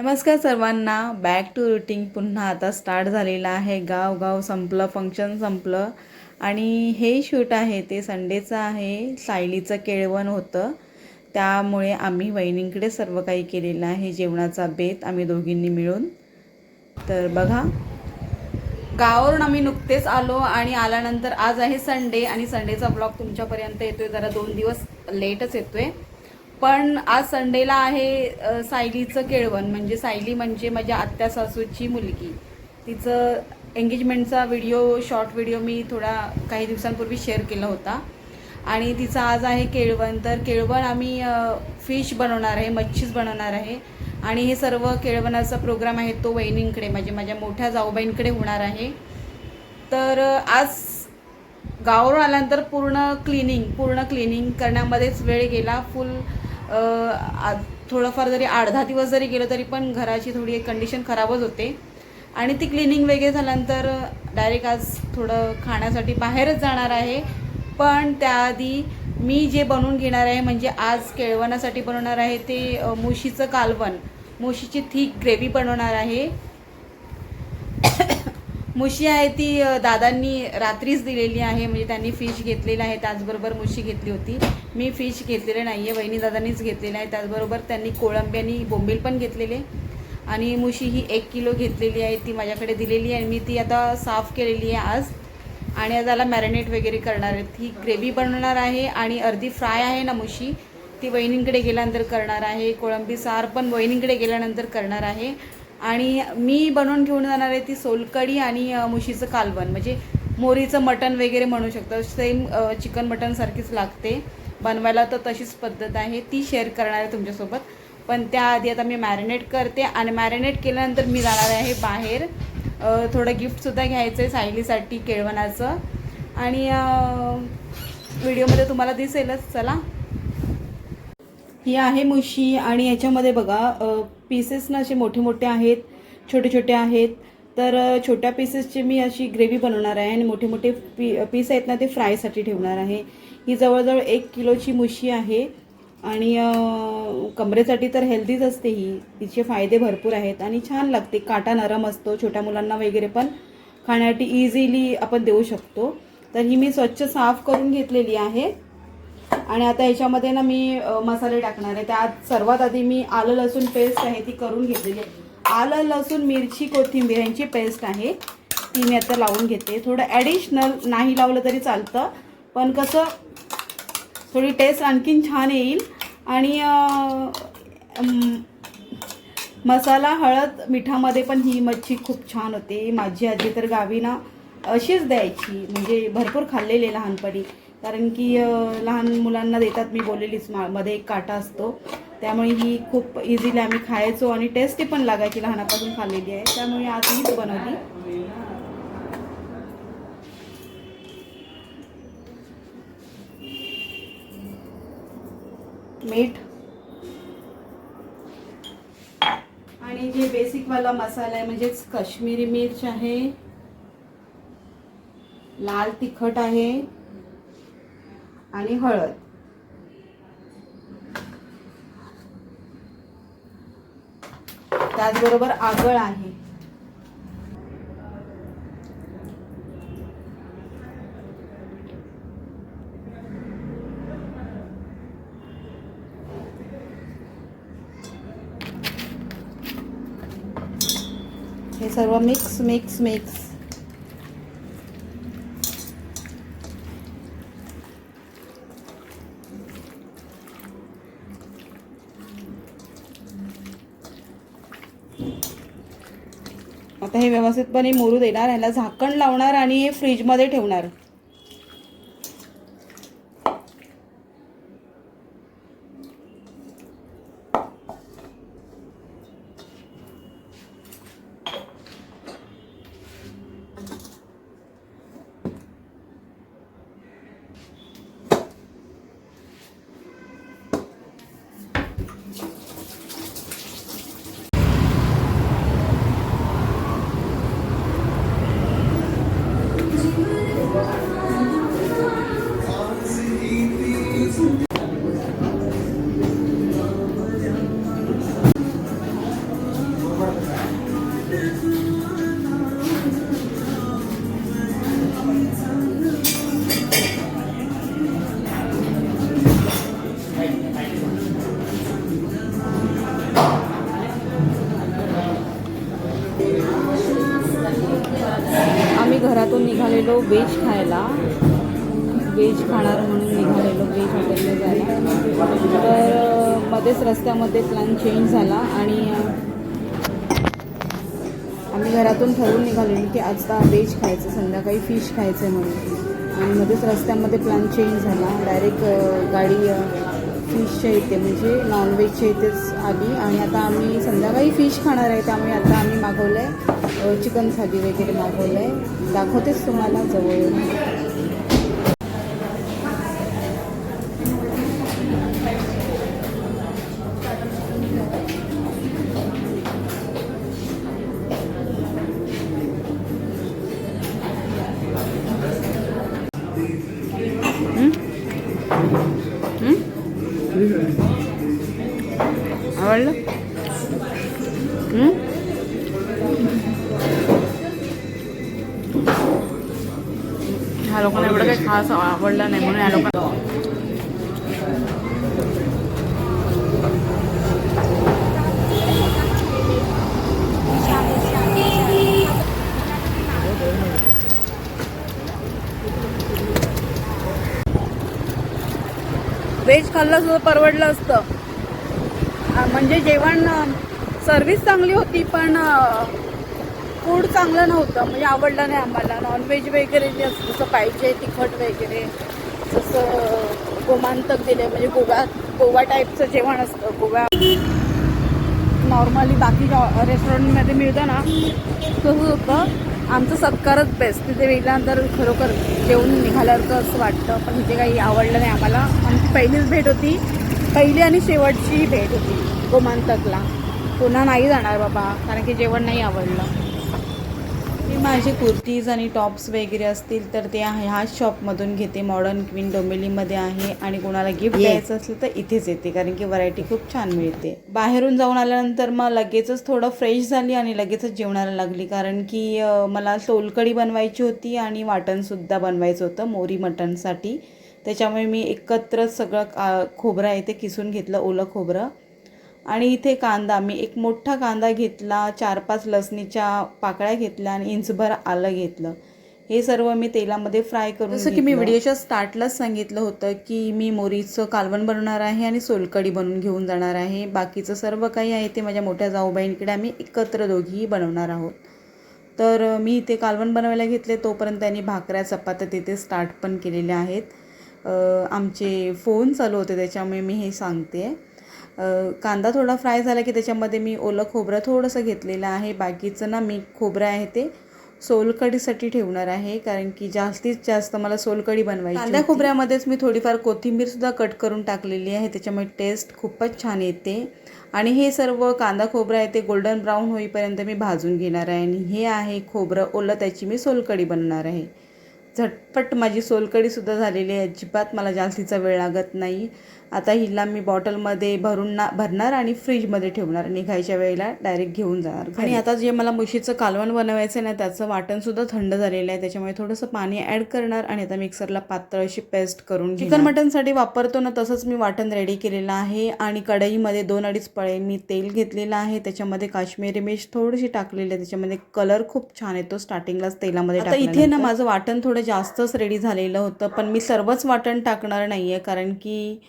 नमस्कार सर्वांना back to routine पुन्हा आता स्टार्ट झालेलं आहे. गाव गाव संपलं फंक्शन संपलं. आणि हे शूट आहे ते संडेचं आहे. सायलीचं केळवण होतं. त्यामुळे आम्ही वहिनींकडे सर्व काही केलेलं आहे. जेवणाचा बेत आम्ही दोघींनी मिळून. तर बघा गावावरून आम्ही नुकतेच आलो आणि आल्यानंतर आज आहे संडे आणि संडेचा ब्लॉग तुमच्यापर्यंत येतोय. जरा दोन दिवस लेटच येतोय. पण आज संडेला आहे सायलीचं केळवण. म्हणजे सायली म्हणजे माझ्या आत्या सासूची मुलगी. तिचं एंगेजमेंटचा व्हिडिओ शॉर्ट व्हिडिओ मी थोडा काही दिवसांपूर्वी शेअर केला होता. आणि तिचं आज आहे केळवण. तर केळवण आम्ही फिश बनवणार आहे मच्छीच बनवणार आहे. आणि हे सर्व केळवणाचा प्रोग्राम आहे तो वहिनींकडे म्हणजे माझ्या मोठ्या जाऊबाईंकडे होणार आहे. तर आज गावावर आल्यानंतर पूर्ण क्लिनिंग पूर्ण क्लिनिंग करण्यामध्येच वेळ गेला. फुल थोडंफार जरी अर्धा दिवस जरी गेलो तरी पण घराची थोडी एक कंडिशन खराबच होते. आणि ती क्लिनिंग वगैरे झाल्यानंतर डायरेक्ट आज थोडं खाण्यासाठी बाहेरच जाणार आहे. पण त्याआधी मी जे बनवून घेणार आहे म्हणजे आज केळवणासाठी बनवणार आहे ते मुशीचं कालवण. मुशीची थीक ग्रेव्ही बनवणार आहे. मुशी आहे ती दादांनी रात्रीच दिलेली आहे म्हणजे त्यांनी फिश घेतलेलं आहे त्याचबरोबर मुशी घेतली होती. मी फिश घेतलेले नाही आहे वहिनी दादांनीच घेतलेलं आहे त्याचबरोबर त्यांनी कोळंबी आणि बोंबील पण घेतलेले. आणि मुशी ही एक किलो घेतलेली आहे ती माझ्याकडे दिलेली आहे मी ती आता साफ केलेली आहे आज. आणि आज त्याला मॅरिनेट वगैरे करणार आहे. ती ग्रेव्ही बनवणार आहे आणि अर्धी फ्राय आहे ना मुशी ती वहिनींकडे गेल्यानंतर करणार आहे. कोळंबी सार पण वहिनींकडे गेल्यानंतर करणार आहे. आणि मी बनवून घेऊन जाणार आहे ती सोलकढी आणि मुशीचं कालवण. म्हणजे मोरीचं मटण वगैरे म्हणू शकतो. सेम चिकन मटणसारखीच लागते. बनवायला तर तशीच पद्धत आहे. ती शेअर करणार आहे तुमच्यासोबत. पण त्याआधी आता मी मॅरिनेट करते आणि मॅरिनेट केल्यानंतर मी जाणार आहे बाहेर. थोडं गिफ्टसुद्धा घ्यायचं आहे सायलीसाठी केळवणाचं. आणि व्हिडिओमध्ये तुम्हाला दिसेलच. चला. ही आहे मुशी आणि याच्यामध्ये बघा पीसेस ना असे मोठे मोठे आहेत छोटे छोटे आहेत. तर छोट्या पीसेसची मी अशी ग्रेव्ही बनवणार आहे आणि मोठे मोठे पी पीस आहेत ना ते फ्रायसाठी ठेवणार आहे. ही जवळजवळ एक किलोची मुशी आहे आणि कमरेसाठी तर हेल्दीच असते ही. तिचे फायदे भरपूर आहेत आणि छान लागते. काटा नरम असतो छोट्या मुलांना वगैरे पण खाण्यासाठी इझिली आपण देऊ शकतो. तर ही मी स्वच्छ साफ करून घेतलेली आहे. आणि आता ह्याच्यामध्ये ना मी मसाले टाकणार आहे. त्यात सर्वात आधी मी आलं लसूण पेस्ट आहे ती करून घेतलेली आहे. आलं लसूण मिरची कोथिंबीर यांची पेस्ट आहे. ती मी आता लावून घेते. थोडं ॲडिशनल नाही लावलं तरी चालतं. पण कसं थोडी टेस्ट आणखीन छान येईल. आणि मसाला हळद मिठामध्ये पण ही मच्छी खूप छान होते. माझी आजी तर गावी ना अशीच द्यायची. म्हणजे भरपूर खाल्लेले लहानपणी. कारण की लहान मुलांना देतात. मी बोललेलीच मा मध्ये एक काटा असतो. त्यामुळे ही खूप इझिली आम्ही खायचो आणि टेस्टी पण लागायची. लहानापासून खाल्लेली आहे. त्यामुळे आज हीच बनवली. मीठ. आणि जे बेसिकवाला मसाला आहे म्हणजेच काश्मीरी मिर्च आहे. लाल तिखट आहे आणि हळद. त्याचबरोबर आगळ आहे. हे सर्व मिक्स मिक्स मिक्स आता हे व्यवस्थितपणे मुरू देणार ह्याला झाकण लावणार आणि हे फ्रीजमध्ये ठेवणार. निघालेलो व्हेज खायला. व्हेज खाणार म्हणून निघालेलो व्हेज हॉटेलला जायला. तर मध्येच रस्त्यामध्ये प्लॅन चेंज झाला आणि आम्ही घरातून ठरवून निघालेलो की आता व्हेज खायचं संध्याकाळी फिश खायचं आहे म्हणून. आणि मध्येच रस्त्यामध्ये प्लॅन चेंज झाला. डायरेक्ट गाडी फिशच्या इथे म्हणजे नॉनव्हेजच्या इथेच आली आणि आता आम्ही संध्याकाळी फिश खाणार आहे त्यामुळे आता आम्ही मागवलं आहे चिकन थाली वगैरे मागवलं आहे दाखवतेच तुम्हाला जवळ. ह्या लोकांना एवढं काही खास आवडलं नाही म्हणून ह्या लोकांना व्हेज खाल्लं सुद्धा परवडलं असतं. म्हणजे जेवण सर्विस चांगली होती पण फूड चांगलं नव्हतं. म्हणजे आवडलं नाही आम्हाला. नॉनव्हेज वगैरे जे जसं पाहिजे तिखट वगैरे जसं गोमांतक दिले म्हणजे गोवा गोवा टाईपचं जेवण असतं गोवा नॉर्मली बाकी रेस्टॉरंटमध्ये मिळतं ना तसंच होतं आमचं सत्कारच बेस्ट तिथे गेल्यानंतर खरोखर जेवण निघाल्यासारखं असं वाटतं पण तिथे काही आवडलं नाही आम्हाला. आमची पहिलीच भेट होती. पहिली आणि शेवटची भेट होती गोमांतकला. पुन्हा नाही जाणार बाबा कारण की जेवण नाही आवडलं. मी माझे कुर्तीज आणि टॉप्स वगैरे असतील तर ते ह्याच शॉपमधून घेते. मॉडर्न क्वीन डोंबिवलीमध्ये आहे आणि कोणाला गिफ्ट द्यायचं असलं तर इथेच येते कारण की व्हरायटी खूप छान मिळते. बाहेरून जाऊन आल्यानंतर मग लगेचच थोडं फ्रेश झाली आणि लगेचच जेवणाला लागली कारण की मला सोलकढी बनवायची होती आणि वाटणसुद्धा बनवायचं होतं मोरी मटणसाठी. त्याच्यामुळे मी एकत्र सगळं खोबरं आहे ते किसून घेतलं ओलं खोबरं. आणि इथे कांदा मी एक मोठा कांदा घेतला चार पाच लसणीच्या पाकळ्या घेतल्या आणि इंचभर आलं घेतलं. हे सर्व मी तेलामध्ये फ्राय करून जसं की मी व्हिडिओच्या स्टार्टलाच सांगितलं होतं की मी मोरीचं कालवण बनवणार आहे आणि सोलकढी बनवून घेऊन जाणार आहे. बाकीचं सर्व काही आहे ते माझ्या मोठ्या जाऊबाईंकडे आम्ही एकत्र दोघीही बनवणार आहोत. तर मी इथे कालवण बनवायला घेतले तोपर्यंत त्यांनी भाकऱ्या चपात्या तिथे स्टार्ट पण केलेल्या आहेत. आमचे फोन चालू होते त्याच्यामुळे मी हे सांगते. कांदा थोडा फ्राय झाला की त्याच्यामध्ये मी ओलं खोबरं थोडंसं घेतलेलं आहे. बाकीचं ना मी खोबरं आहे ते सोलकढीसाठी ठेवणार आहे. कारण की जास्तीत जास्त मला सोलकढी बनवायची कांद्या खोबऱ्यामध्येच मी थोडीफार कोथिंबीरसुद्धा कट करून टाकलेली आहे. त्याच्यामुळे टेस्ट खूपच छान येते. आणि हे सर्व कांदा खोबरं आहे ते गोल्डन ब्राऊन होईपर्यंत मी भाजून घेणार आहे. आणि हे आहे खोबरं ओलं त्याची मी सोलकढी बनवणार आहे. झटपट माझी सोलकढीसुद्धा झालेली आहे. अजिबात मला जास्तीचा वेळ लागत नाही. आता हिला मी बॉटलमध्ये भरून ना भरणार आणि फ्रीजमध्ये ठेवणार. निघायच्या वेळेला डायरेक्ट घेऊन जाणार आणि आता जे मला मुशीचं कालवण बनवायचं आहे ना त्याचं वाटणसुद्धा थंड झालेलं आहे. त्याच्यामुळे थोडंसं पाणी ॲड करणार आणि आता मिक्सरला पातळ अशी पेस्ट करून चिकन मटनसाठी वापरतो ना तसंच मी वाटण रेडी केलेलं आहे. आणि कढईमध्ये दोन अडीच पळे मी तेल घेतलेलं आहे. त्याच्यामध्ये काश्मीरी मिर्च थोडीशी टाकलेली आहे. त्याच्यामध्ये कलर खूप छान येतो स्टार्टिंगलाच तेलामध्ये आता इथे ना माझं वाटण थोडं जास्तच रेडी झालेलं होतं पण मी सर्वच वाटण टाकणार नाही आहे कारण की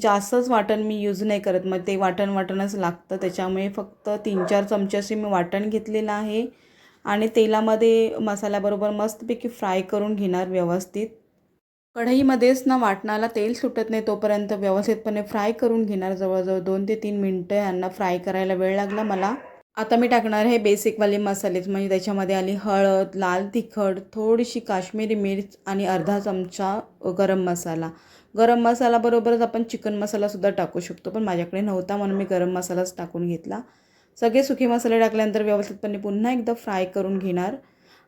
जास्तच वाटण मी यूज नाही करत. मग ते वाटण वाटणच लागतं. त्याच्यामुळे फक्त तीन चार चमचे असे मी वाटण घेतलेलं आहे. आणि तेलामध्ये मसाल्याबरोबर मस्तपैकी फ्राय करून घेणार व्यवस्थित. कढईमध्येच ना वाटणाला तेल सुटत नाही तोपर्यंत व्यवस्थितपणे फ्राय करून घेणार. जवळजवळ दोन ते तीन मिनटं यांना फ्राय करायला वेळ लागला मला. आता मी टाकणार हे बेसिकवाले मसालेच. म्हणजे त्याच्यामध्ये आली हळद लाल तिखट थोडीशी काश्मीरी मिर्च आणि अर्धा चमचा गरम मसाला. गरम मसालाबरोबरच आपण चिकन मसालासुद्धा टाकू शकतो. पण माझ्याकडे नव्हता म्हणून मी गरम मसालाच टाकून घेतला. सगळे सुके मसाले टाकल्यानंतर व्यवस्थितपणे पुन्हा एकदा फ्राय करून घेणार.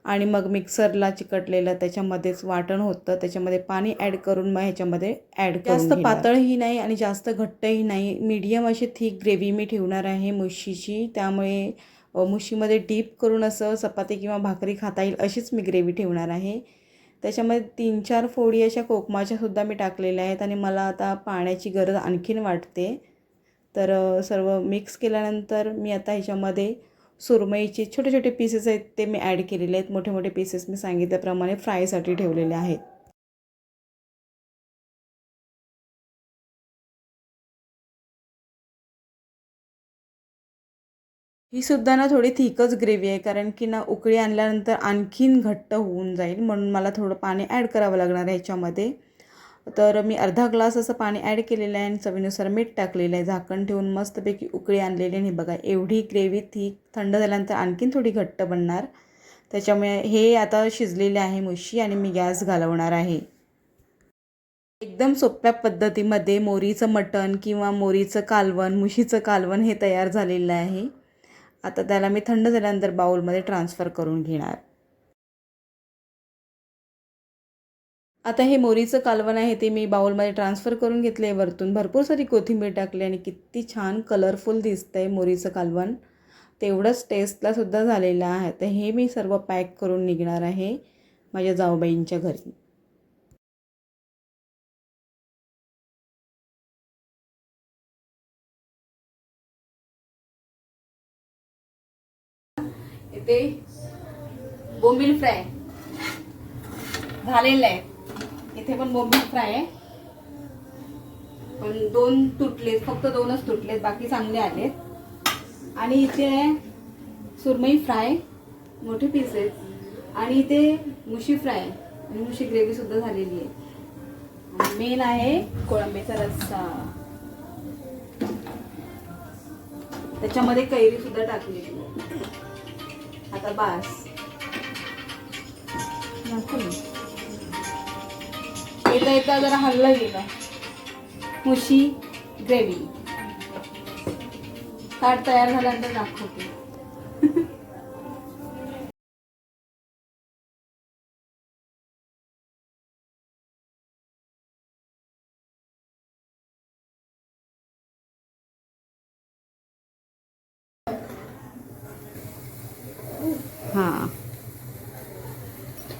आणि मग मिक्सरला चिकटलेलं त्याच्यामध्येच वाटण होतं. त्याच्यामध्ये पाणी ॲड करून मग ह्याच्यामध्ये ॲड जास्त पातळही नाही आणि जास्त घट्टही नाही. मीडियम अशी थिक ग्रेव्ही मी ठेवणार आहे मुशीची. त्यामुळे मुशीमध्ये डीप करून असं चपाती किंवा भाकरी खाता येईल अशीच मी ग्रेव्ही ठेवणार आहे. त्याच्यामध्ये तीन चार फोडी अशा कोकमाच्या सुद्धा मी टाकलेल्या आहेत आणि मला आता पाण्याची गरज आणखीन वाटते. तर सर्व मिक्स केल्यानंतर मी आता ह्याच्यामध्ये सुरमईचे छोटे छोटे पीसेस आहेत ते मी ॲड केलेले आहेत. मोठे मोठे पीसेस मी सांगितल्याप्रमाणे फ्रायसाठी ठेवलेले आहेत. ही सुद्धा ना थोडी थिकच ग्रेव्ही आहे कारण की ना उकळी आणल्यानंतर आणखीन घट्ट होऊन जाईल. म्हणून मला थोडं पाणी ॲड करावं लागणार आहे ह्याच्यामध्ये. तर मी अर्धा ग्लास असं पाणी ॲड केलेलं आहे आणि चवीनुसार मीठ टाकलेलं आहे. झाकण ठेवून मस्तपैकी उकळी आणलेली आणि बघा एवढी ग्रेव्ही थिक थंड झाल्यानंतर आणखीन थोडी घट्ट बनणार. त्याच्यामुळे हे आता शिजलेले आहे मुशी आणि मी गॅस घालवणार आहे. एकदम सोप्या पद्धतीमध्ये मोरीचं मटण किंवा मोरीचं कालवण मुशीचं कालवण हे तयार झालेलं आहे. आता त्याला मी थंड झाल्यानंतर बाउलमध्ये ट्रान्सफर करून घेणार. आता हे मोरीचं कालवण आहे ते मी बाउलमध्ये ट्रान्सफर करून घेतले वरतून. भरपूर सारी कोथिंबीर टाकली आणि किती छान कलरफुल दिसतं आहे मोरीचं कालवण. तेवढंच टेस्टला सुद्धा झालेलं आहे. तर हे मी सर्व पॅक करून निघणार आहे माझ्या जाऊबाईंच्या घरी. इथे बोंबील फ्राय झालेलं आहे. इथे पण बोंबील फ्राय आहे. पण दोन तुटलेत फक्त दोनच तुटलेत बाकी चांगले आलेत. आणि इथे आहे सुरमई फ्राय मोठे पीस आहेत. आणि इथे मुशी फ्राय आणि मुशी ग्रेव्ही सुद्धा झालेली आहे. मेन आहे कोळंबीचा रस्सा. त्याच्यामध्ये कैरी सुद्धा टाकली आता बास. येता येता जरा हल्ला गेला. मुशी ग्रेव्ही. ताट तयार झाल्यानंतर दाखवते.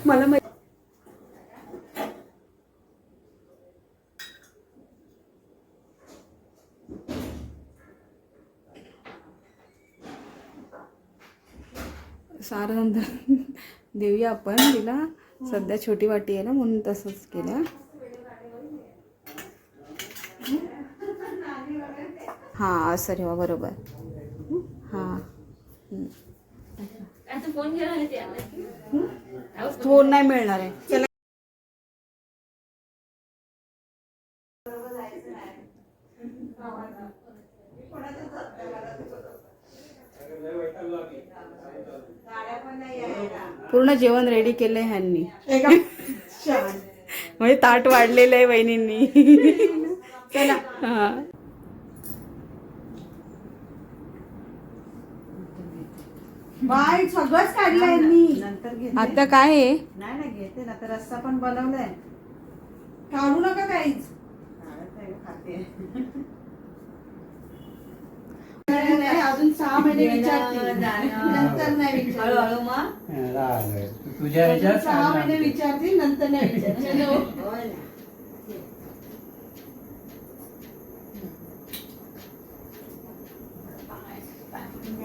मला माहिती सारानंतर देऊया आपण तिला. सध्या छोटी वाटी आहे ना म्हणून तसंच केलं हां असं ठेवा बरोबर. हां. फोन नाही मिळणार आहे. चला पूर्ण जेवण रेडी केलंय ह्यांनी. म्हणजे ताट वाढलेलं आहे वहिनींनी. चला. हा. बाय सगळंच काढलंय मी. नंतर घेते. आता काय आहे? नाही ना घेते ना तर रस्सा पण बनवलाय. काढू नका काहीच. खाते नाही, अजून सहा महिने विचारते नंतर नाही विचारते राग तुझ्या ह्याच्यात सहा महिने सांग ना. विचारते नंतर नाही विचारते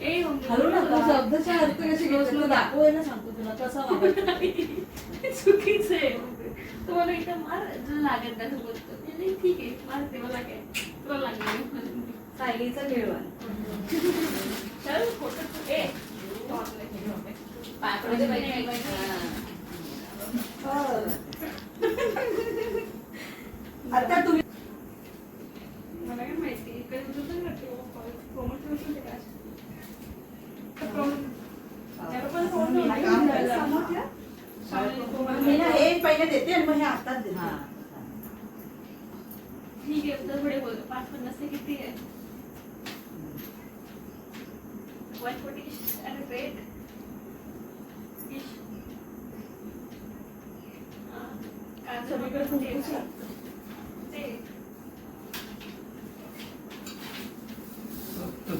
हलू नका शब्दच्या अर्थ कशी घेतले तुला दाखवायला सांगतो तुला कसं वागायचं चुकीचं आहे तुम्हाला इथं मार लागत नाही बोलतो नाही, ठीक आहे मारते मला काय तुला लागणार सायलीचं खेळवा चल फोटो ए पाकडे आता तुम्ही मला काय माहिती इकडे तुझं पण करते प्रमोट करते काय त्याला पण फोन मी नव्हते. काम करायला सांगितलं. मी ना हे पहिले देते आणि मग हे आताच देते ठीक आहे तर पुढे बोल पाच पन्नास ते किती आहे वन फोर्टी अरे ग्रेट सगळीकडे फुफ्फुस आहे. ते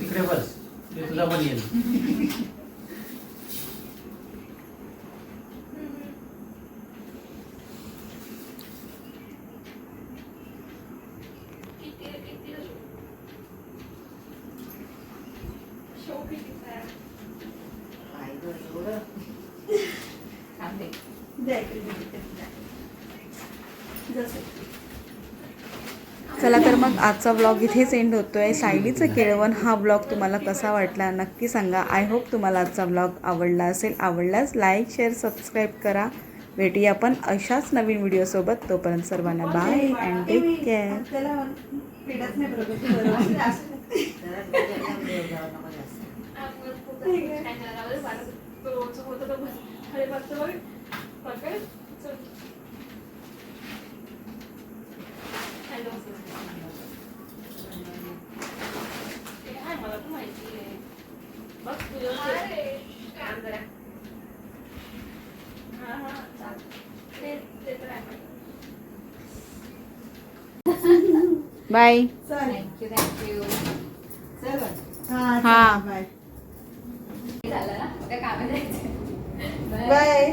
इकडे बस. ते तुला पण येईल. किती किती चला तर मग आजचा ब्लॉग इथेच एंड आहे सायलीचं केळवण हा ब्लॉग तुम्हाला कसा वाटला नक्की सांगा. आय होप तुम्हाला आजचा ब्लॉग आवडला असेल. आवडल्यास लाईक शेअर सबस्क्राईब करा. भेटूया आपण अशाच नवीन व्हिडिओसोबत तोपर्यंत सर्वांना bye and take care bye चालेल चल हा हा. बाय झालं ना त्या कामाला जायचं बाय